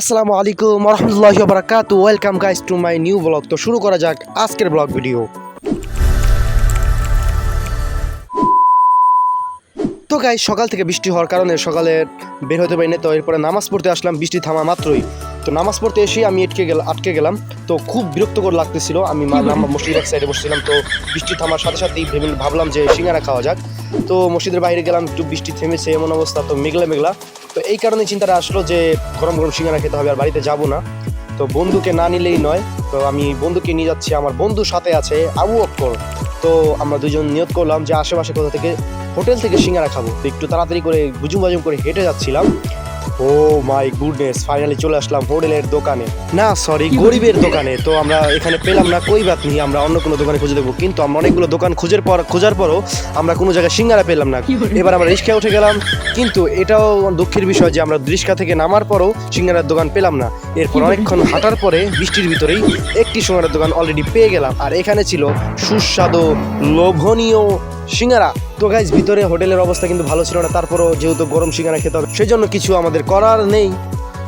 আসসালামু আলাইকুম রহমতুল্লাহি বারাকাত welcome guys to my new blog তো শুরু করা যাক আজকের ব্লগ ভিডিও তো গাইস সকাল থেকে বৃষ্টি হওয়ার কারণে সকালে বের হতে পারিনি তো এরপরে নামাজ পড়তে আসলাম বৃষ্টি থামা মাত্রই। তো নামাজ পড়তে এসে আমি আটকে গেলাম আটকে গেলাম। তো খুব বিরক্তকর লাগতেছিল। আমি মসজিদের এক সাইডে বসেছিলাম তো বৃষ্টি থামার সাথে সাথেই ভেবে ভাবলাম যে সিঙ্গারা খাওয়া যাক। তো মসজিদের বাইরে গেলাম একটু বৃষ্টি থেমেছে এমন অবস্থা তো মেঘলা মেঘলা। তো এই কারণে চিন্তাটা আসলো যে গরম গরম সিঙ্গারা খেতে হবে আর বাড়িতে যাব না। তো বন্ধুকে না নিলেই নয়, তো আমি বন্ধুকে নিয়ে যাচ্ছি। আমার বন্ধুর সাথে আছে আবু অক্কর। তো আমরা দুজন নিয়োগ করলাম যে আশেপাশে কোথা থেকে, হোটেল থেকে সিঙ্গারা খাব। তো একটু তাড়াতাড়ি করে গুজুম বাজুম করে হেঁটে যাচ্ছিলাম। ও মাই গুডনেস ফাইনালি চলে আসলাম হোটেলের দোকানে। না সরি গরিবের দোকানে। তো আমরা এখানে পেলাম না কই বাত নিয়ে আমরা অন্য কোনো দোকানে খুঁজে দেবো কিন্তু আমরা অনেকগুলো দোকান খোঁজার পর খোঁজার পরও আমরা কোনো জায়গায় সিঙ্গারা পেলাম না। এবার আমরা রিক্সায় উঠে গেলাম। কিন্তু এটাও দুঃখের বিষয় যে আমরা রিক্সা থেকে নামার পরও সিঙ্গারার দোকান পেলাম না। এরপর অনেকক্ষণ হাঁটার পরে বৃষ্টির ভিতরেই একটি সিঙ্গারার দোকান অলরেডি পেয়ে গেলাম। আর এখানে ছিল সুস্বাদু লোভনীয় সিঙ্গারা। তো গাইজ ভিতরে হোটেলের অবস্থা কিন্তু ভালো ছিল না তারপরও যেহেতু গরম সিঙ্গারা খেতে হবে সেই জন্য কিছু আমাদের করার নেই।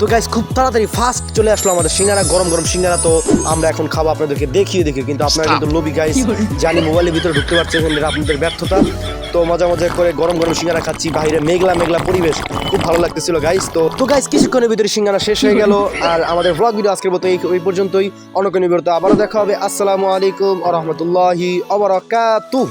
তো গাইজ খুব তাড়াতাড়ি ফাস্ট চলে আসলো আমাদের সিঙ্গারা গরম গরম সিঙ্গারা। তো আমরা এখন খাব আপনাদেরকে দেখিয়ে দেখি কিন্তু আপনারা কিন্তু লোবি গাইজ জানি মোবাইলের ভিতরে ঢুকতে পারছেন আপনাদের ব্যর্থতা। তো মজা মজা করে গরম গরম সিঙ্গারা খাচ্ছি বাইরে মেঘলা মেঘলা পরিবেশ খুব ভালো লাগতেছিল গাইজ তো তো গাইজ কিছুক্ষণের ভিতরে সিঙ্গারা শেষ হয়ে গেল আর আমাদের ব্লগ ভিডিও আজকের মতো এই এই পর্যন্তই। অন্য কোনো ভিডিওতে আবারও দেখা হবে। আসসালামু আলাইকুম আ রহমতুল্লাহি অবরাকাতুহ